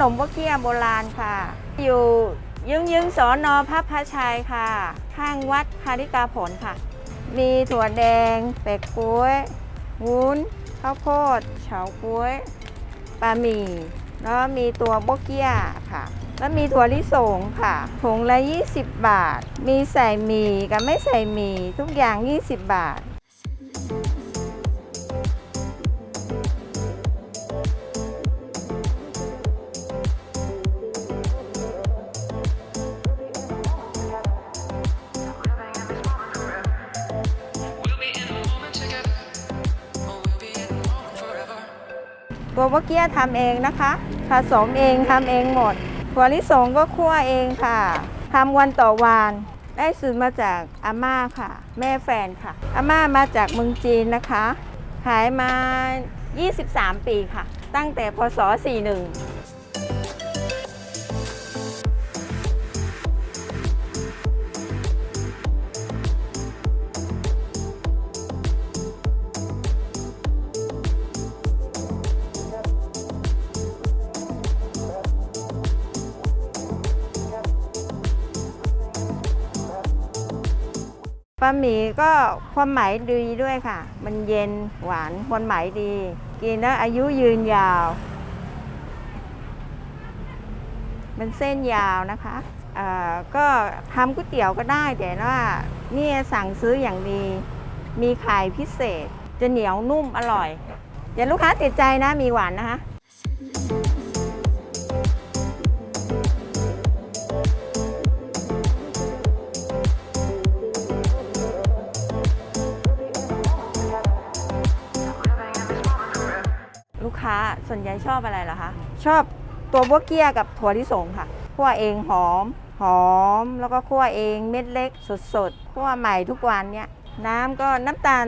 นมวกเกี้ยโบราณค่ะ อยู่ยึงยึงสอนอพระพาชัยค่ะ ข้างวัดคาริกาผลค่ะ มีถั่วแดงเป็ดกล้วยวุ้นข้าวโพดเฉาก๊วยปลาหมี่แล้วมีตัวโบกเกียค่ะ แล้วมีถั่วลิสงค่ะถุงละ 20 บาท มีใส่หมี่กับไม่ใส่หมี่ทุกอย่าง 20 บาท ตัวเมื่อกี้ทำเองนะคะผสมเองทำเองหมดถั่วลิสงก็คั่วเองค่ะทำวันต่อวันได้สูตรมาจากอาม่าค่ะ แม่แฟนค่ะ อาม่ามาจากเมืองจีนนะคะ ขายมา 23 ปีค่ะ ตั้งแต่พศ 41 ปลาหมี่ก็ความหมายดีด้วยค่ะ มันเย็นหวานความหมายดี กินแล้วอายุยืนยาว มันเส้นยาวนะคะก็ทำก๋วยเตี๋ยวก็ได้แต่ว่านี่สั่งซื้ออย่างดี มีขายพิเศษ จะเหนียวนุ่มอร่อยอย่าลูกค้าติดใจนะมีหวานนะคะ ส่วนใหญ่ชอบอะไรล่ะคะ ชอบตัวบัวเกี้ยกับถั่วลิสงค่ะคั่วเองหอม หอม แล้วก็คั่วเองเม็ดเล็ก สดๆคั่วใหม่ทุกวันเนี่ยน้ำก็น้ำตาล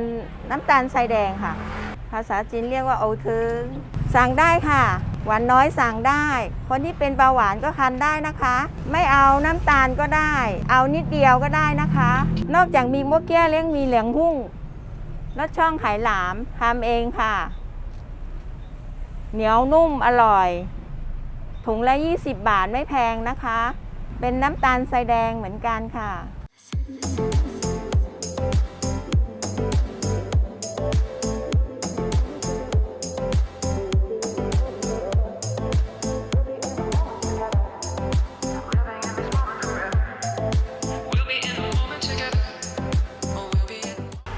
น้ำตาลทรายแดงค่ะ ภาษาจีนเรียกว่าโอทึงสั่งได้ค่ะ หวานน้อยสั่งได้ คนที่เป็นเบาหวานก็ทานได้นะคะ ไม่เอาน้ำตาลก็ได้ เอานิดเดียวก็ได้นะคะ นอกจากมีมวกเกี้ยเลี้ยงมีเหลียงหุ้งรสช่องไข่หลามทำเองค่ะ เหนียวนุ่มอร่อย ถุงละ 20 บาทไม่แพงนะคะ เป็นน้ำตาลทรายแดงเหมือนกันค่ะ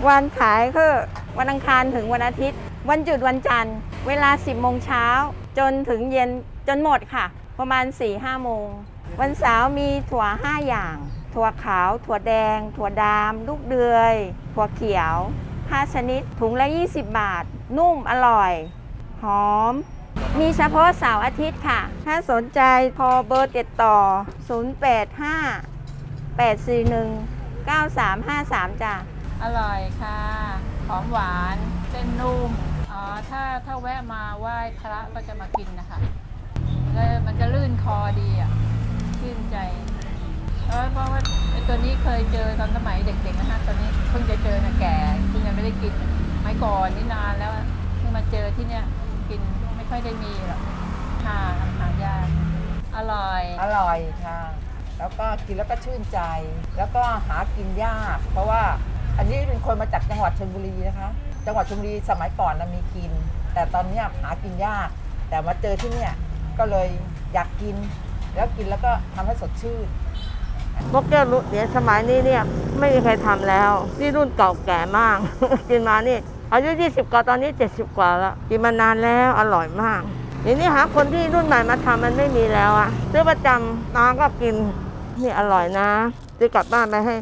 วันขายคือวันอังคารถึงวันอาทิตย์ วันหยุดวันจันทร์ เวลา 10 โมงเช้า จนถึงเย็นจนหมดค่ะ ประมาณ 4-5 โมง วันเสาร์มีถั่ว 5 อย่าง ถั่วขาว ถั่วแดง ถั่วดำลูกเดือย ถั่วเขียว 5 ชนิด ถุงละ 20 บาท นุ่มอร่อย หอม มีเฉพาะเสาร์อาทิตย์ค่ะ ถ้าสนใจโทรเบอร์ติดต่อ 085 841 9353 จ้ะ อร่อยค่ะ หอมหวาน เส้นนุ่ม ถ้าถ้าแวะมาไหว้พระก็จะมากินนะคะแล้วมันจะลื่นคอดีอะชื่นใจ เพราะเพราะว่าไอ้ตัวนี้เคยเจอตอนสมัยเด็กๆนะฮะตอนนี้เพิ่งจะเจอนะแก่เพิ่งยังไม่ได้กินไม้ก่อนนี่นานแล้วเพิ่งมาเจอที่เนี้ยกินไม่ค่อยได้มีหรอกหาหายากอร่อย อร่อยค่ะ แล้วก็กินแล้วก็ชื่นใจ แล้วก็หากินยาก เพราะว่าอันนี้เป็นคนมาจากจังหวัดชลบุรีนะคะ จังหวัดชลบุรีสมัยก่อนนะมีกิน แต่ตอนเนี้ยหากินยาก แต่มาเจอที่เนี่ยก็เลยอยากกิน แล้วกินแล้วก็ทำให้สดชื่น มกแก้วรุ่นเดี๋ยสมัยนี้เนี่ยไม่มีใครทำแล้ว นี่รุ่นเก่าแก่มาก กินมานี่อายุ 20 กว่าตอนนี้ 70 กว่าแล้วกินมานานแล้วอร่อยมากเดี๋ยวนี้หาคนที่รุ่นใหม่มาทำมันไม่มีแล้วอะซื้อประจำน้องก็กินนี่อร่อยนะซื้อกลับบ้านไปให้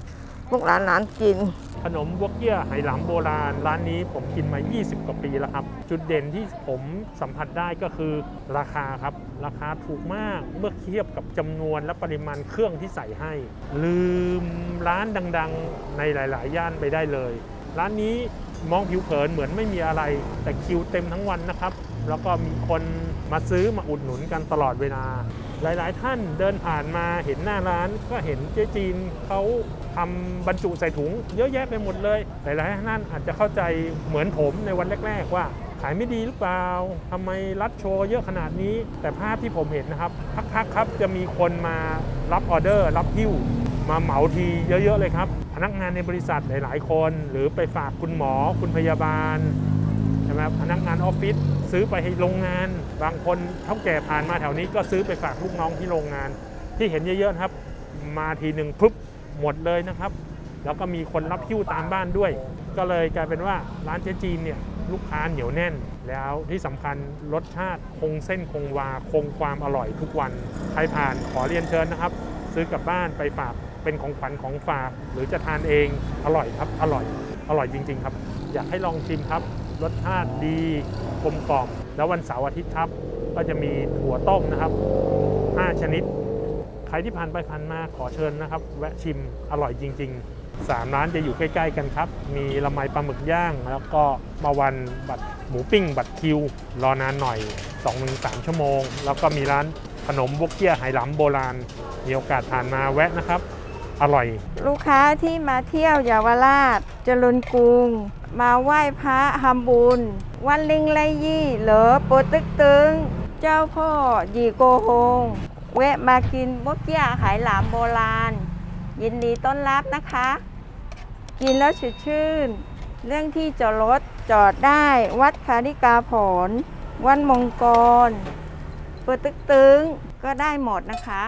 พวกหลานๆกิน ขนมบวกเกี้ยไหหลำโบราณ ร้านนี้ผมกินมา 20 กว่าปีแล้วครับ จุดเด่นที่ผมสัมผัสได้ก็คือราคาครับ ราคาถูกมากเมื่อเทียบกับจำนวนและปริมาณเครื่องที่ใส่ให้ ลืมร้านดังๆ ในหลาย ๆ ย่านไปได้เลย ร้านนี้มองผิวเผินเหมือนไม่มีอะไร แต่คิวเต็มทั้งวันนะครับ แล้วก็มีคนมาซื้อมาอุดหนุนกันตลอดเวลา หลายๆ ท่านเดินผ่านมาเห็นหน้าร้านก็เห็นเจ๊จีนเขาทำบรรจุใส่ถุง เยอะแยะไปหมดเลย หลายๆท่านอาจจะเข้าใจเหมือนผมในวันแรก ๆ ว่าขายไม่ดีหรือเปล่าทำไมรัดโชว์เยอะขนาดนี้ แต่ภาพที่ผมเห็นนะครับพักๆครับจะมีคนมารับออเดอร์ รับหิ้ว มาเหมาทีเยอะๆเลยครับ พนักงานในบริษัทหลาย ๆ คน หรือไปฝากคุณหมอคุณพยาบาล ช่ไหมพนักงานออฟฟิศซื้อไปให้โรงงาน บางคนเท่าแก่ผ่านมาแถวนี้ก็ซื้อไปฝากลูกน้องที่โรงงาน ที่เห็นเยอะๆครับ มาทีหนึ่งปุ๊บหมดเลยนะครับ แล้วก็มีคนรับหิ้วตามบ้านด้วย ก็เลยกลายเป็นว่าร้านเจ๊จีนเนี่ยลูกค้าเหนียวแน่น แล้วที่สำคัญรสชาติคงเส้นคงวาคงความอร่อยทุกวันใครผ่านขอเรียนเชิญนะครับ ซื้อกลับบ้านไปฝากเป็นของขวัญของฝากหรือจะทานเองอร่อยครับอร่อยอร่อยจริง ๆ ครับ อยากให้ลองชิมครับ รสชาติดีกลมกล่อมแล้ววันเสาร์อาทิตย์ครับ ก็จะมีถั่วต้มนะครับ 5 ชนิด ใครที่ผ่านไปผ่านมาขอเชิญนะครับ แวะชิมอร่อยจริง ๆ 3 ร้านจะอยู่ใกล้ ๆ กันครับ มีละไมปลาหมึกย่าง แล้วก็มาวันบัตรหมูปิ้ง บัตรคิว รอนานหน่อย 2-3 ชั่วโมง แล้วก็มีร้านขนมบกเกี้ยไหหลำโบราณมีโอกาสผ่านมาแวะนะครับ อร่อย ลูกค้าที่มาเที่ยวเยาวราชเจริญกรุง มาไหว้พระทำบุญ วันลิงไรยี่เหลอโปตึกตึง เจ้าพ่อยีโกโฮงแวะมากินบกเกี้ยหายหลามโบราณ ยินดีต้อนรับนะคะ กินแล้วสดชื่น เรื่องที่จอดรถจอดได้วัดคาริกาผลวันมงกรเปิดตึกตึงก็ได้หมดนะคะ